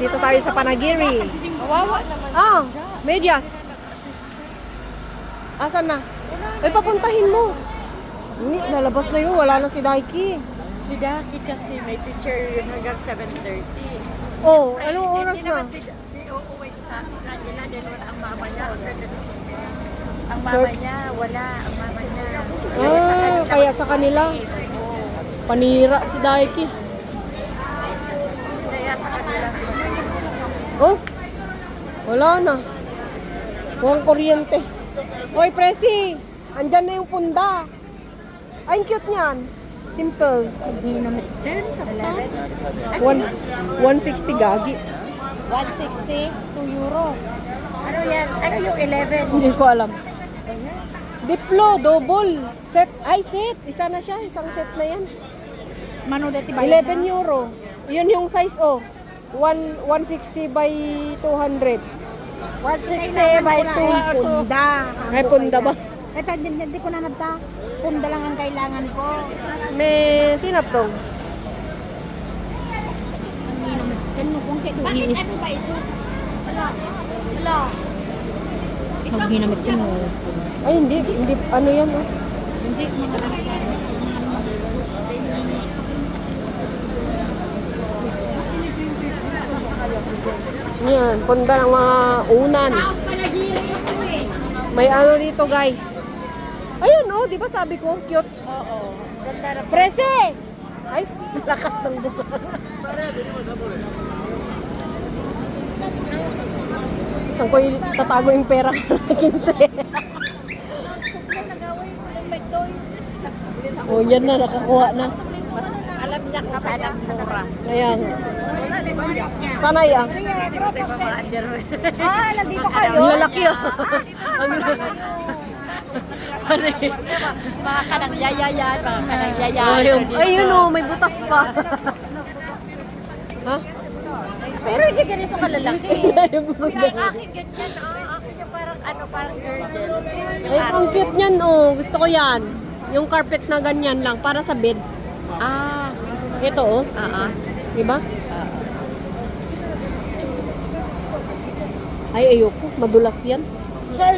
Dito tayo sa Panagiri. Naman. Ah, medyas. Asan na? Ay, papuntahin mo. Hindi, lalabas na yun. Wala na si Daiki. Si Daki kasi may teacher yun hanggang 7.30. Oh, anong oras Hindi na? naman si Di uuwi sa kanila dahil wala ang mama niya. Ang mama niya, wala. Ang mama niya. Ah, kaya sa kanila. Panira si Daiki. Kaya sa kanila. Oh, wala na. Walang kuryente. Hoy, Presi! Andyan na yung punda. Ay, ang cute niyan. Simple. Hindi naman. 10, One, 160 gagi. 160, 2 euro. Ano yan? Ano yung 11? Hindi ko alam. Diplo, double. Set. Ay, set. Isa na siya. Isang set na yan. Mano dati 11 euro. Yun yung size, oh. One, 160 by 200. 160 by 2 Punda. Ay, punda ba? Ito, hindi, hindi ko na nabta. Punda lang ang kailangan ko. May tinaptong. Ang inom. Kano kung kaya Bakit ano ba ito? Wala. Wala. Ang ginamit ko mo. Ay, hindi. Hindi. Ano yan, oh. Hindi Yan, punda ng mga unan. May ano dito, guys. Ayun, oh, di ba sabi ko, cute. Oo. Ganda na. Prese! Ay, lakas ng buka. Saan ko tatago yung pera ko na 15? oh, yan na, nakakuha na. Mas alam niya kung saan ang mura. Kaya nga. Sanay ah. Ah, nandito kayo. Ang lalaki ah. Ang eh? Mga kanang yayaya, mga kanang yayaya. Ayun, oh, may butas pa. ha? Pero hindi ganito kalalaki. Ayun, Ang akin ganyan, ah. Akin yung parang ano, parang girdle. Ay, ang cute niyan, oh. Gusto ko yan. Yung carpet na ganyan lang, para sa bed. Ah, Ito, oh. ah, ah. Diba? Ay, ayoko. Madulas yan. Siya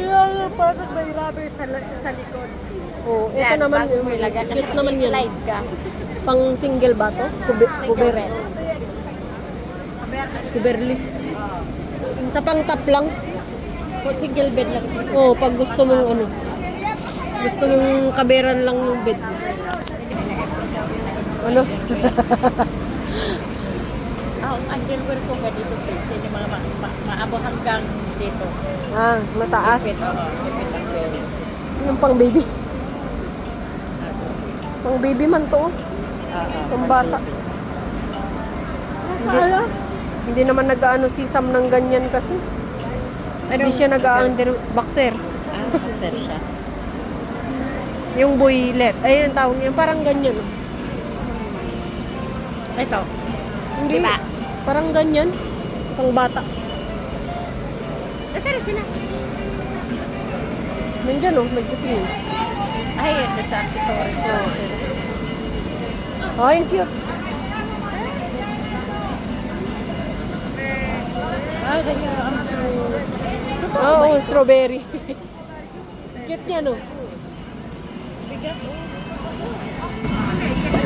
parang may rubber sa, sa likod. Oh, ito Yan, naman. bago mo ilagay. Kasi Cute naman yan. slide ka. Pang single ba to? Kubi, kuber. Kuberli. Sa pang top lang. Kung single bed lang. Oh, pag gusto mong ano. Gusto mong kaberan lang ng bed. Ano? Ah, ang underwear ko ganito sis. Yung mga ma, maabot hanggang dito. ah, mataas. Fit, oo. Fit ang wear. Yung pang baby. Pang baby man to. oh. Ah. Pang bata. Hindi, hindi naman nag-ano si Sam ng ganyan kasi. Hindi siya nag-under boxer. Ah, sir siya. Yung boylet. Ayun ang tawag niya. Parang ganyan. oh. Ito. Hindi. Diba? Parang ganyan. Pang bata. Nasaan na sila? Nandiyan oh, nagtitingin. Ay, ito sa accessories. Oh, ang cute. Ah, ganyan. Oo, oh, strawberry. cute niya no. bigat.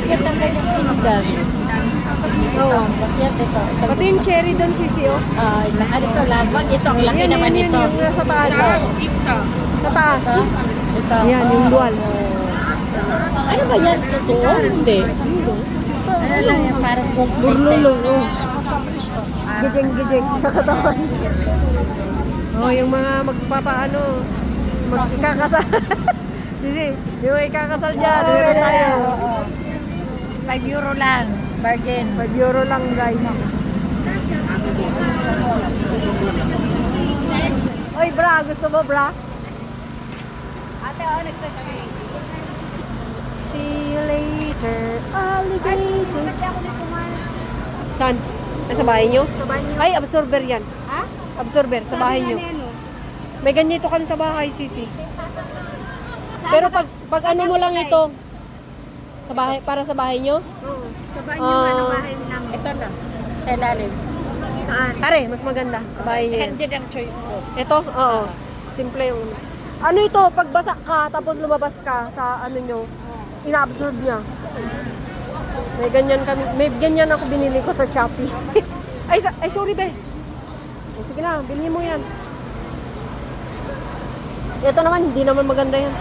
Bigat ang pinggan. Oo. Pati yung cherry doon, sisi oh. Ah, ano ito lang. Ito, ang laki Yan, naman yan, yan, ito. yung nasa taas. oh. Sa taas. Ito. Ito. Yan, yung dual. Ano ba yan? Totoo? Hindi. Ano lang yan? Parang Burlulo. Oh. Gijeng-gijeng sa katawan. Oh, yung mga magpapaano, magkakasal. Sisi, yung mga ikakasal dyan, meron tayo. 5 euro lang. Bargain. 5 euro lang guys. Oy bra, gusto mo bra? Ate, oh, nagsasabi. See you later, alligator. Kasi ako man. Saan? Nasa bahay nyo? Sa banyo. Ay, absorber yan. Ha? Absorber, sa bahay nyo. Ano? May ganito kami sa bahay, sisi. Pero pag pag ano mo lang ito, sa bahay, para sa bahay nyo? Oo. Sa banyo Ah. ano bahay namin. Ito na. Sa ilalim. Saan? Are, mas maganda. Sa bahay niyo yan. Handed ang choice ko. Ito? Oo. Simple yung... Ano ito? Pagbasa ka, tapos lumabas ka sa ano nyo, ina-absorb niya. May ganyan kami, may ganyan ako binili ko sa Shopee. ay, sa- ay, sorry be. O, sige na, bilhin mo yan. Ito naman, hindi naman maganda yan.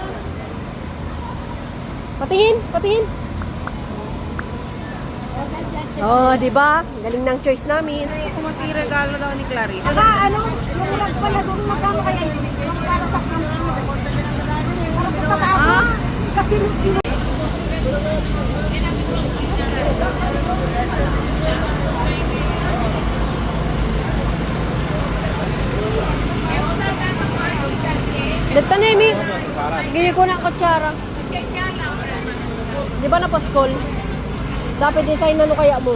Patingin, patingin. Oh, di ba? Galing ng choice namin. regalo daw ni Clarice. Ah, ano? Yung nagpala doon, magkano kaya yun? Yung para sa Para sa sapatos? Kasi sino Dito na Amy. Gili ko na kutsara. Di ba na paskol? Dapat design na no kaya mo.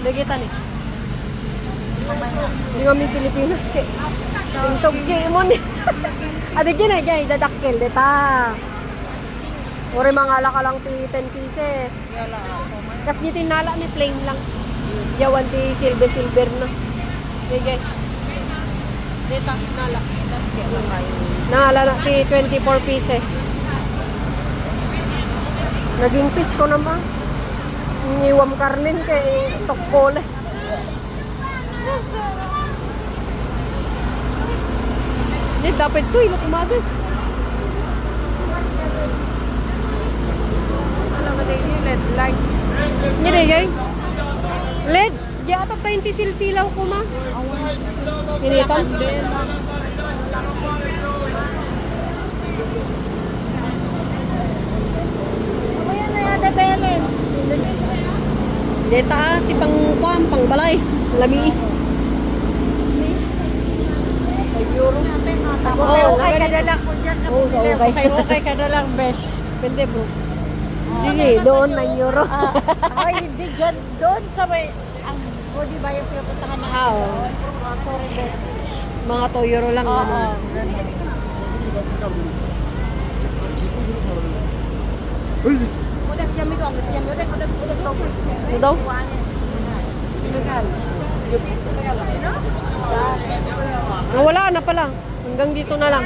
Nagita ni. Di nga may Pilipinas kay. Yung tuggi mo ni. Adi gina gay dadakkel dita. Ore mga ala ka lang ti 10 pieces. Kas dito nala ni plain lang. Yawan ti silver silver na. Sige. Dita nala. Nala na ti 24 pieces. Naging piece ko naman. Iniwam karnin kay Tokole. Hindi, dapat to, ilok umagas. Alam mo yung LED light. Hindi, gay. Led, di ata 20 silsilaw ko ma. Pinitan. Ayan Belen. Deta, ti pang kuam, pang balay. Lamis. euro. Okay, Oo, okay ka na lang ko dyan. So okay. Okay, okay ka na lang, besh. Pwede bro. Sige, doon 9 euro. Ay, hindi dyan. Doon sa may... Ang body ba yung pinupuntahan na Ah, oo. Sorry, Ben. Mga 2 euro lang. Oo, ano. Ano daw? Nawala na pala. Hanggang dito na lang.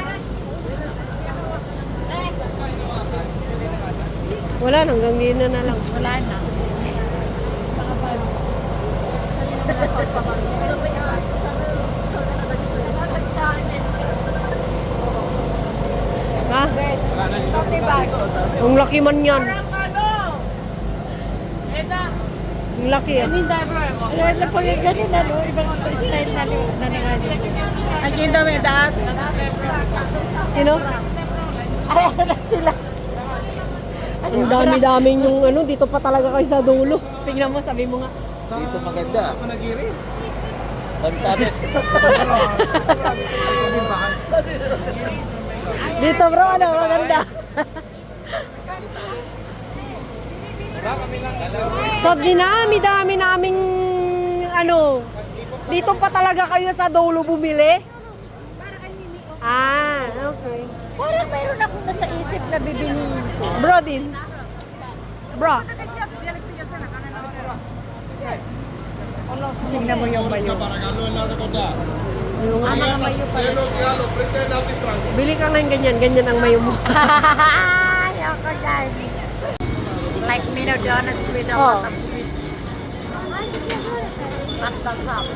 Wala na, hanggang dito na lang. Wala na. Ha? Ang laki man yan. Ang laki eh. Ayan na po yung ganun, ano, ibang style na na nangyari. Again daw may dahil. Sino? Ayan na sila. Ang dami-daming yung ano, dito pa talaga kayo sa dulo. Tingnan mo, sabi mo nga. Dito maganda. Sabi sa atin. Dito bro, ano, maganda. so dinami-dami naming ano, dito pa talaga kayo sa dulo bumili? Ah, okay. Parang mayroon akong nasa isip na bibiliin ko. Bro din. Bro. Tingnan mo yung mayo. Yung Ang mga mayo pala. Bili ka ng ganyan, ganyan ang mayo mo. Ay, ako dyan. Like Mino Donuts with a Oh. lot of sweets. At the top.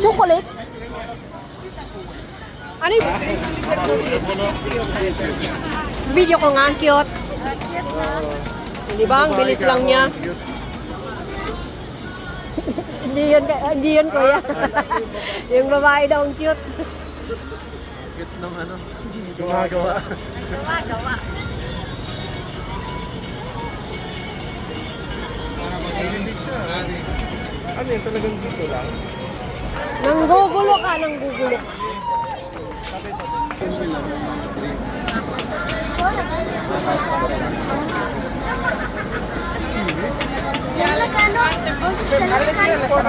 Chocolate? Ano yun? Video ko nga, ang cute. Di ba? Ang bilis lang niya. Hindi yun, hindi yun kuya. yung babae daw ang cute. Cute nung ano. Gumagawa. Gumagawa. Ano yun? Talagang dito lang? Nanggugulo ka, nanggugulo. Tama, kukuha na na for...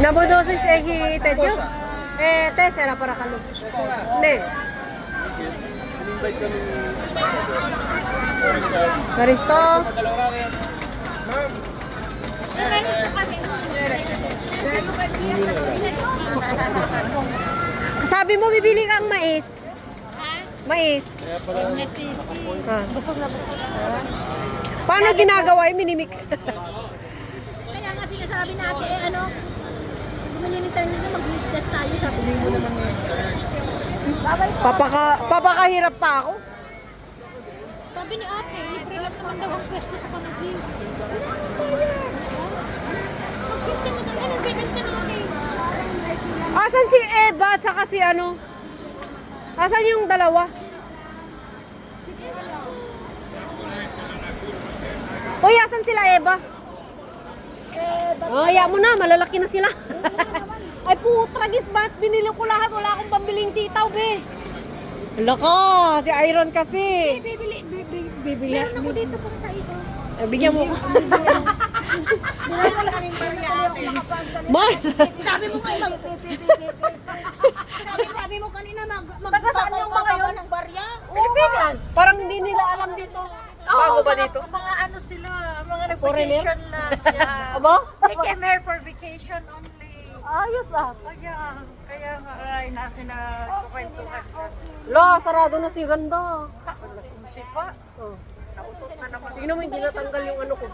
Nabodosis ehi tejo? Eh, te, para kalo. Ne. In-invite kami ni... Karisto. Ma'am, Sabi mo, bibili kang mais. Mais. kaya pala... Ah. Paano ginagawa yung minimix? Kaya nga sinasabi natin, eh, ano, bumili ni tayo na mag-business tayo, sabi mo naman Papaka, papakahirap pa ako. Sabi ni ate, libre lang naman daw ang pwesto sa kanagin. Mag-15 na tayo, anong binenta natin? Asan si Eva at saka si ano? Asan yung dalawa? Uy, asan sila Eva? Oh, kaya mo na, malalaki na sila. Ay putragis, ba't binili ko lahat? Wala akong pambiling sitaw, be. Ka, si Iron kasi. Bibili, bibili, bibili. Meron ako dito pang sa isa. Eh, bigyan mo. Mas! Sabi mo nga, mag... sabi, sabi mo kanina, mag, magkakaw ka ba ng barya? Pilipinas. Parang hindi nila alam dito. Bago ba dito? Mga ano sila, mga nag-vacation lang. Yeah. Aba? They came here for vacation. Ayos ah. Kaya, kaya nga ay natin na siya. La, sarado na si Ganda. Mas umsi pa. Oh. Nautot na naman. Tingnan mo, hindi natanggal yung ano ko.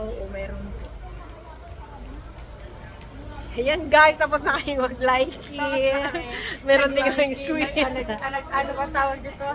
Oo, meron. Ayan guys, tapos na kayo mag-like. Meron din kaming sweet. Ano ba tawag dito?